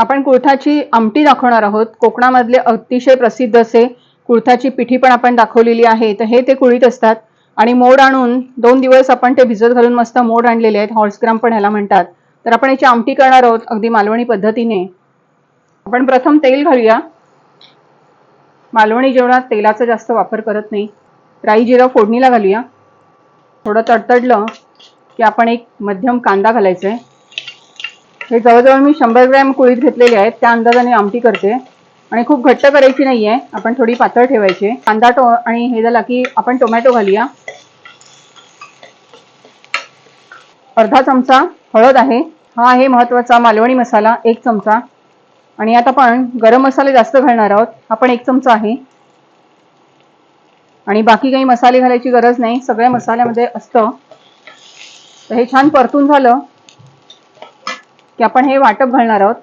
आपण कुळथाची आमटी दाखवणार आहोत. कोकणामधले अतिशय प्रसिद्ध असे कुळथाची पिठी पण आपण दाखवलेली आहे. तर हे ते कुळीत असतात. आणि मोड आणून दोन दिवस आपण ते भिजत घालून मस्त मोड आणलेले आहेत. हॉर्सग्राम पण ह्याला म्हणतात. तर आपण याची आमटी करणार आहोत अगदी मालवणी पद्धतीने. आपण प्रथम तेल घालूया. मालवणी जेवणात तेलाचा जास्त वापर करत नाही. राई जिरं फोडणीला घालूया. थोडं तडतडलं की आपण एक मध्यम कांदा घालायचा आहे हे जवळजवळ मी शंभर ग्रॅम कुळीत घेतलेले आहेत. त्या अंदाजाने आमटी करते. आणि खूप घट्ट करायची नाही आहे आपण थोडी पातळ ठेवायची. कांदा टो आणि हे झाला की आपण टोमॅटो घालूया. अर्धा चमचा हळद आहे. हा आहे महत्त्वाचा मालवणी मसाला एक चमचा. आणि यात आपण गरम मसाले जास्त घालणार आहोत. हा पण एक चमचा आहे. आणि बाकी काही मसाले घालायची गरज नाही. सगळ्या मसाल्यामध्ये असतं. तर हे छान परतून झालं. की आपण हे वाटप घालणार आहोत.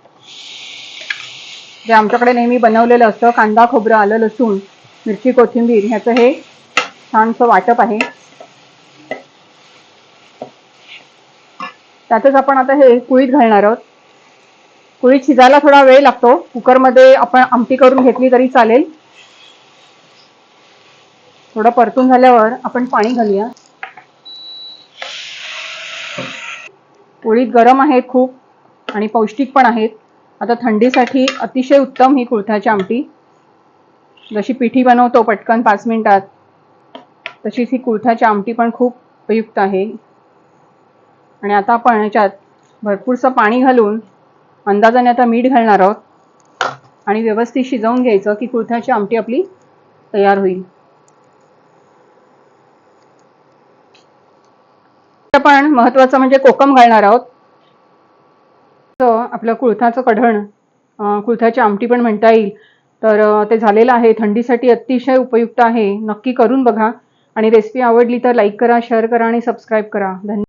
जे आमच्याकडे नेहमी बनवलेलं असतं कांदा खोबरं आलं लसूण मिरची कोथिंबीर ह्याचं हे छानसं वाटप आहे. त्यातच आपण आता हे कुळीत घालणार आहोत. कुळीत शिजायला थोडा वेळ लागतो. कुकरमध्ये आपण आमटी करून घेतली तरी चालेल. थोडं परतून झाल्यावर आपण पाणी घालूया. कुळीत गरम आहेत खूप. आणि पौष्टिक पण आहेत. आता थंडीसाठी अतिशय उत्तम ही कुळथाची आमटी. जशी पिठी बनवतो पटकन पाच मिनिटात तशीच ही कुळथाची आमटी पण खूप उपयुक्त आहे. आणि आता आपण ह्याच्यात भरपूरसं पाणी घालून अंदाजाने आता मीठ घालणार आहोत. आणि व्यवस्थित शिजवून घ्यायचं की कुळथाची आमटी आपली तयार होईल. आपण महत्वाचं म्हणजे कोकम घालणार आहोत. आपलं कुळथाचं कढण कुळथाची आमटी पण म्हणता येईल. तर ते झालेलं आहे. थंडीसाठी अतिशय उपयुक्त आहे. नक्की करून बघा. आणि रेसिपी आवडली तर लाईक करा शेअर करा आणि सबस्क्राईब करा. धन्यवाद.